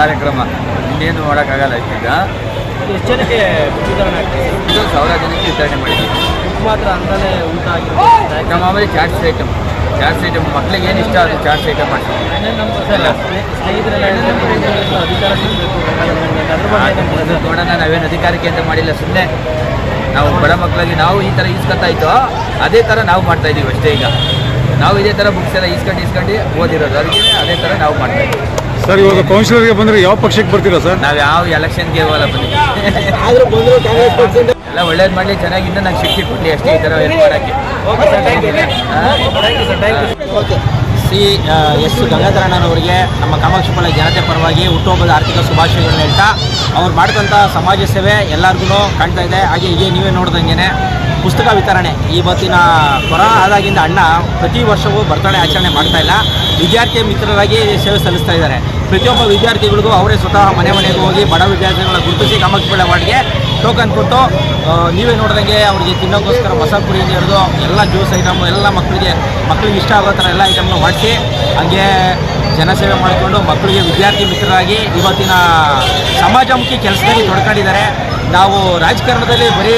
ಕಾರ್ಯಕ್ರಮ. ಇನ್ನೇನು ಮಾಡೋಕ್ಕಾಗಲ್ಲ ಈಗ ಎಷ್ಟು ಜನಕ್ಕೆ ವಿತರಣೆ ಆಗ್ತದೆ? ಇದು ಸಾವಿರ ಜನಕ್ಕೆ ವಿತರಣೆ ಮಾಡಿದ್ದೀವಿ ಮಾತ್ರ ಅಂತಾನೆ ಊಟ ಆಗಿರುತ್ತೆ ಮಾಮೂಲಿ ಚಾಟ್ಸ್ ಐಟಮ್. ಚಾಟ್ಸ್ ಐಟಮ್ ಮಕ್ಳಿಗೆ ಏನು ಇಷ್ಟ ಅದು ಚಾಟ್ಸ್ ಐಟಮ್ ಮಾಡ್ತೀವಿ? ನೋಡೋಣ ನಾವೇನು ಅಧಿಕಾರಕ್ಕೆ ಅಂತ ಮಾಡಿಲ್ಲ ಸುಮ್ಮನೆ ನಾವು ಬಡ ಮಕ್ಕಳಿಗೆ ನಾವು ಈ ಥರ ಈಸ್ಕೊತಾ ಇದ್ದೋ ಅದೇ ಥರ ನಾವು ಮಾಡ್ತಾ ಇದ್ದೀವಿ ಅಷ್ಟೇ ಈಗ. ನಾವು ಇದೇ ಥರ ಬುಕ್ಸ್ ಎಲ್ಲ ಈಸ್ಕೊಂಡು ಈಸ್ಕೊಂಡು ಓದಿರೋದು ಅದಕ್ಕೆ ಅದೇ ಥರ ನಾವು ಮಾಡ್ತಾ ಇದ್ದೀವಿ. ಸರ್ ಇವಾಗ ಕೌನ್ಸಿಲರ್ಗೆ ಬಂದ್ರೆ ಯಾವ ಪಕ್ಷಕ್ಕೆ ಬರ್ತೀರಾ ಸರ್? ನಾವು ಯಾವ ಎಲೆಕ್ಷನ್ಗೆ ಹೋಗಲ್ಲ ಬನ್ನಿ. ಎಲ್ಲ ಒಳ್ಳೇದು ಮಾಡಲಿ ಚೆನ್ನಾಗಿ ಇನ್ನೂ ನಂಗೆ ಶಕ್ತಿ ಕೊಡಲಿ ಅಷ್ಟೇ ಈ ಥರ ಹೆಲ್ಪ್ ಮಾಡೋಕ್ಕೆ. Okay sir thank you thank you thank you okay Shri S. ಗಂಗಾಧರಣ್ಣನವರಿಗೆ ನಮ್ಮ ಕಾಮಾಕ್ಷಿಪಾಳ್ಯ ಜನತೆ ಪರವಾಗಿ ಹುಟ್ಟುಹಬ್ಬದ ಆರ್ಥಿಕ ಶುಭಾಶಯಗಳನ್ನ ಹೇಳ್ತಾ ಅವ್ರು ಮಾಡಿದಂಥ ಸಮಾಜ ಸೇವೆ ಎಲ್ಲರಿಗೂ ಕಾಣ್ತಾ ಇದೆ. ಹಾಗೆ ಹೀಗೆ ನೀವೇ ನೋಡ್ದಂಗೆ ಪುಸ್ತಕ ವಿತರಣೆ ಇವತ್ತಿನ ಕೊರೋನಾ ಆದಾಗಿಂದ ಅಣ್ಣ ಪ್ರತಿ ವರ್ಷವೂ ಬರ್ತಡೇ ಆಚರಣೆ ಮಾಡ್ತಾ ಇಲ್ಲ. ವಿದ್ಯಾರ್ಥಿ ಮಿತ್ರರಾಗಿ ಸೇವೆ ಸಲ್ಲಿಸ್ತಾ ಇದ್ದಾರೆ. ಪ್ರತಿಯೊಬ್ಬ ವಿದ್ಯಾರ್ಥಿಗಳಿಗೂ ಅವರೇ ಸ್ವತಃ ಮನೆ ಮನೆಗೆ ಹೋಗಿ ಬಡ ವಿದ್ಯಾರ್ಥಿಗಳನ್ನ ಗುರುತಿಸಿ ಕಾಮಾಕ್ಷಿಪಾಳ್ಯ ವಾರ್ಡ್ಗೆ ಟೋಕನ್ ಕೊಟ್ಟು ನೀವೇ ನೋಡ್ದಂಗೆ ಅವ್ರಿಗೆ ತಿನ್ನೋಕ್ಕೋಸ್ಕರ ಹೊಸ ಪುಡಿಯಿಂದ ಹಿಡಿದು ಎಲ್ಲ ಜ್ಯೂಸ್ ಐಟಮ್, ಎಲ್ಲ ಮಕ್ಕಳಿಗೆ ಮಕ್ಕಳಿಗೆ ಇಷ್ಟ ಆಗೋ ಥರ ಎಲ್ಲ ಐಟಮ್ನ ಮಾಡಿಸಿ, ಹಾಗೆ ಜನಸೇವೆ ಮಾಡಿಕೊಂಡು ಮಕ್ಕಳಿಗೆ ವಿದ್ಯಾರ್ಥಿ ಮಿತ್ರರಾಗಿ ಇವತ್ತಿನ ಸಮಾಜಮುಖಿ ಕೆಲಸದಲ್ಲಿ ತೊಡ್ಕೊಂಡಿದ್ದಾರೆ. ನಾವು ರಾಜಕಾರಣದಲ್ಲಿ ಬರೀ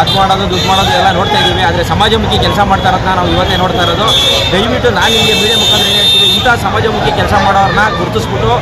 ಅದು ಮಾಡೋದು ದುಡ್ಡು ಮಾಡೋದು ಎಲ್ಲ ನೋಡ್ತಾ ಇದ್ದೀವಿ. ಆದರೆ ಸಮಾಜಮುಖಿ ಕೆಲಸ ಮಾಡ್ತಾ ನಾವು ಇವತ್ತೇ ನೋಡ್ತಾ ಇರೋದು. ದಯವಿಟ್ಟು ನಾನು ನಿಮಗೆ ಮೀಡಿಯಾ ಮುಖಾಂತರ ಏನು ಹೇಳ್ತೀನಿ ಇಂಥ ಸಮಾಜಮುಖಿ ಕೆಲಸ ಮಾಡೋರನ್ನ ಗುರುತಿಸ್ಬಿಟ್ಟು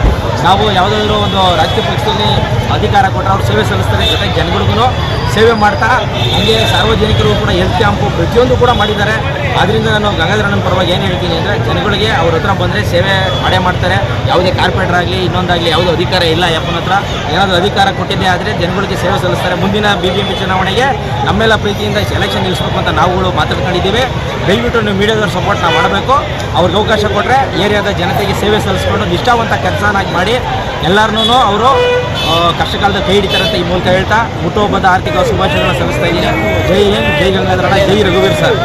ನಾವು ಯಾವುದಾದ್ರೂ ಒಂದು ರಾಜಕೀಯ ಪಕ್ಷದಲ್ಲಿ ಅಧಿಕಾರ ಕೊಟ್ಟರೆ ಅವ್ರು ಸೇವೆ ಸಲ್ಲಿಸ್ತಾರೆ ಜೊತೆಗೆ ಜನಗಳಿಗೂ ಸೇವೆ ಮಾಡ್ತಾ, ಹಿಂಗೆ ಸಾರ್ವಜನಿಕರು ಕೂಡ ಹೆಲ್ತ್ ಕ್ಯಾಂಪು ಪ್ರತಿಯೊಂದು ಕೂಡ ಮಾಡಿದ್ದಾರೆ. ಆದ್ದರಿಂದ ನಾನು ಗಂಗಾಧರಣ್ಣನ ಪರವಾಗಿ ಏನು ಹೇಳ್ತೀನಿ ಅಂದರೆ ಜನಗಳಿಗೆ ಅವ್ರ ಹತ್ರ ಬಂದರೆ ಸೇವೆ ಮಾಡೇ ಮಾಡ್ತಾರೆ. ಯಾವುದೇ ಕಾರ್ಪೊರೇಟರ್ ಆಗಲಿ, ಇನ್ನೊಂದಾಗಲಿ ಯಾವುದೇ ಅಧಿಕಾರ ಇಲ್ಲ ಯಪ್ಪನ ಹತ್ರ. ಏನಾದರೂ ಅಧಿಕಾರ ಕೊಟ್ಟಿದ್ದೆ ಆದರೆ ಜನಗಳಿಗೆ ಸೇವೆ ಸಲ್ಲಿಸ್ತಾರೆ. ಮುಂದಿನ ಬಿ ಬಿ ಎಂ ಪಿ ಚುನಾವಣೆಗೆ ನಮ್ಮೆಲ್ಲ ಪ್ರೀತಿಯಿಂದ ಎಲೆಕ್ಷನ್ ನಿಲ್ಲಿಸ್ಬೇಕು ಅಂತ ನಾವುಗಳು ಮಾತಾಡ್ಕೊಂಡಿದ್ದೀವಿ. ದಯವಿಟ್ಟು ನೀವು ಮೀಡಿಯಾದವ್ರ ಸಪೋರ್ಟ್ ನಾವು ಮಾಡಬೇಕು. ಅವ್ರಿಗೆ ಅವಕಾಶ ಕೊಟ್ಟರೆ ಏರಿಯಾದ ಜನತೆಗೆ ಸೇವೆ ಸಲ್ಲಿಸ್ಕೊಂಡು ನಿಷ್ಠಾವಂತ ಕೆಲಸನಾಗಿ ಮಾಡಿ ಎಲ್ಲರನ್ನೂ ಅವರು ಕಷ್ಟ ಕಾಲದ ಕೈ ಹಿಡಿತಾರೆ ಅಂತ ಈ ಮೂಲಕ ಹೇಳ್ತಾ ಹುಟ್ಟುಹಬ್ಬದ ಆರ್ಥಿಕ ಶುಭಾಶಯಗಳನ್ನ ಸಲ್ಲಿಸ್ತಾ ಇದ್ದೀನಿ. ಜೈ ಹಿಂದ್, ಜೈ ಗಂಗಾಧರ ಜೈ ರಘುವೀರ್ ಸರ್.